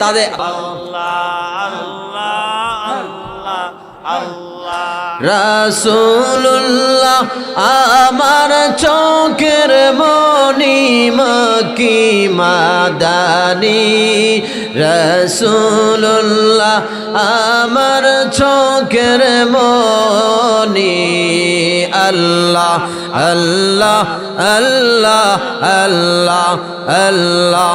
তাদের রাসূলুল্লাহ আমার চোখের মনি মকি মাদানি। রাসূলুল্লাহ আমার চোখের মনি আল্লাহ আল্লাহ আল্লাহ।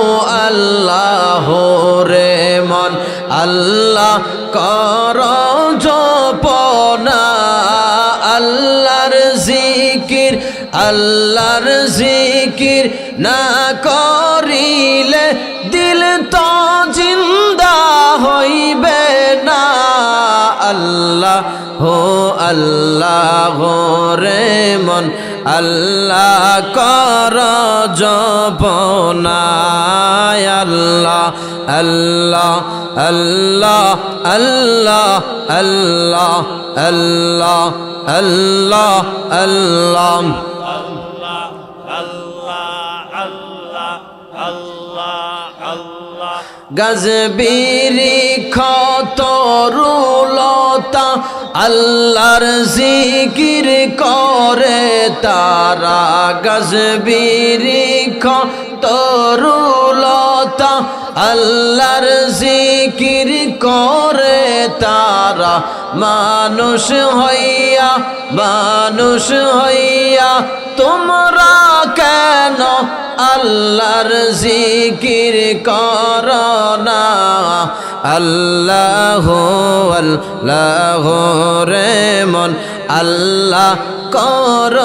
কর জপনা, আল্লাহর জিকির আল্লাহর জিকির না করিলে দিল তো জিন্দা হইবে না। আল্লাহ হো আল্লাহ রে মন আল্লাহ কর জপনায় আল্লাহ আল্লাহ আল্লাহ আল্লাহ আল্লাহ আল্লাহ আল্লাহ আল্লাহ। গজবিরি খতরুলতা আল্লাহর জিকির করে, তারা গজবিরি খতরুলতা আল্লাহর জিকির করে, তারা মানুষ হইয়া মানুষ হইয়া, তোমরা কেন আল্লাহর জিকির কর না। আল্লাহ আল্লাহ রে মন, আল্লাহ কর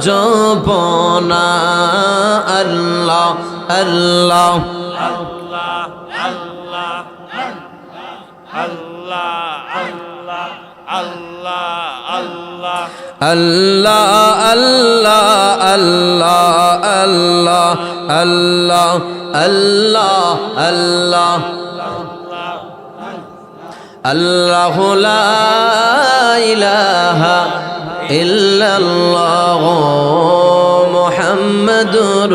জপনা। আল্লাহ আল্লাহ। আল্লাহ আল্লাহ আল্লাহ। আল্লাহ আল্লাহ আল্লাহ। আল্লাহ আল্লাহ লা ইলাহা ইল্লাল্লাহ মুহাম্মাদুর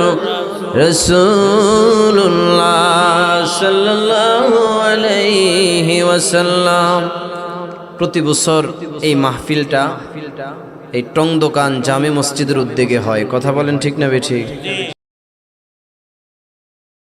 রাসূলুল্লাহ সাল্লাল্লাহু আলাইহি ওয়াসাল্লাম প্রতি বছর এই মাহফিলটা এই টং দোকান জামে মসজিদের উদ্যোগে হয়। কথা বলেন ঠিক না বেঠিক?